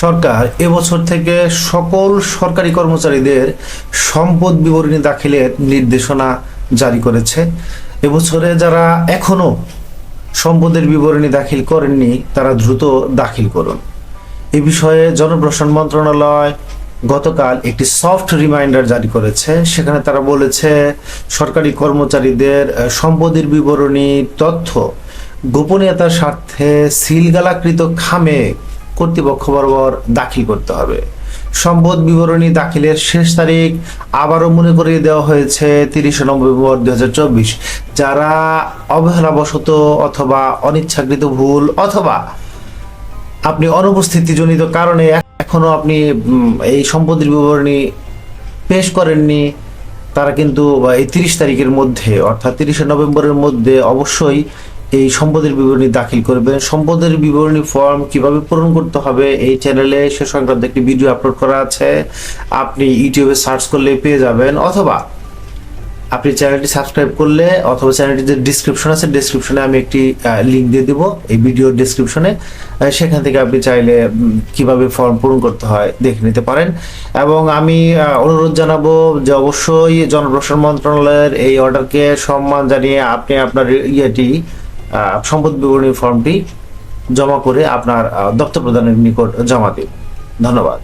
সরকার এবছর থেকে সকল সরকারি কর্মচারীদের সম্পদ বিবরণী দাখিলের নির্দেশনা জারি করেছে। এবছরে যারা এখনও সম্পদের বিবরণী দাখিল করেননি, তারা দ্রুত দাখিল করুন। এ বিষয়ে জনপ্রশাসন মন্ত্রণালয় গতকাল একটি সফট রিমাইন্ডার জারি করেছে। সেখানে তারা বলেছে, সরকারি কর্মচারীদের সম্পদের বিবরণী, তথ্য গোপনীয়তার স্বার্থে সিলগালাকৃত খামে কর্তৃপক্ষ বরাবর দাখিল করতে হবে। সম্পদ বিবরণী দাখিলের শেষ তারিখ আবারও মনে করিয়ে দেওয়া হয়েছে তিরিশে নভেম্বর দু হাজার চব্বিশ। যারা অবহেলাবশত অথবা অনিচ্ছাকৃত ভুল অথবা আপনি অনুপস্থিতিজনিত কারণে এখনও আপনি এই সম্পত্তির বিবরণী পেশ করেননি, তারা কিন্তু এই তিরিশ তারিখের মধ্যে, অর্থাৎ তিরিশে নভেম্বরের মধ্যে অবশ্যই এই সম্পদের বিবরণী দাখিল করবেন। সম্পদের বিবরণী ফর্ম কীভাবে পূরণ করতে হবে এই চ্যানেলে সে সংক্রান্ত একটি ভিডিও আপলোড করা আছে। আপনি ইউটিউবে সার্চ করলে পেয়ে যাবেন। অথবা আপনি চ্যানেলটি সাবস্ক্রাইব করলে অথবা চ্যানেলটির যে ডিসক্রিপশন আছে ডিসক্রিপশনে আমি একটি লিংক দিয়ে দেবো। এই ভিডিওর ডিসক্রিপশনে সেখান থেকে আপনি চাইলে কীভাবে ফর্ম পূরণ করতে হয় দেখে নিতে পারেন। এবং আমি অনুরোধ জানাব যে অবশ্যই জনপ্রশাসন মন্ত্রণালয়ের এই অর্ডারকে সম্মান জানিয়ে আপনি আপনার ইয়েটি সম্পদ বিবরণী ফর্মটি জমা করে আপনার দপ্তর প্রধানের নিকট জমা দিন। ধন্যবাদ।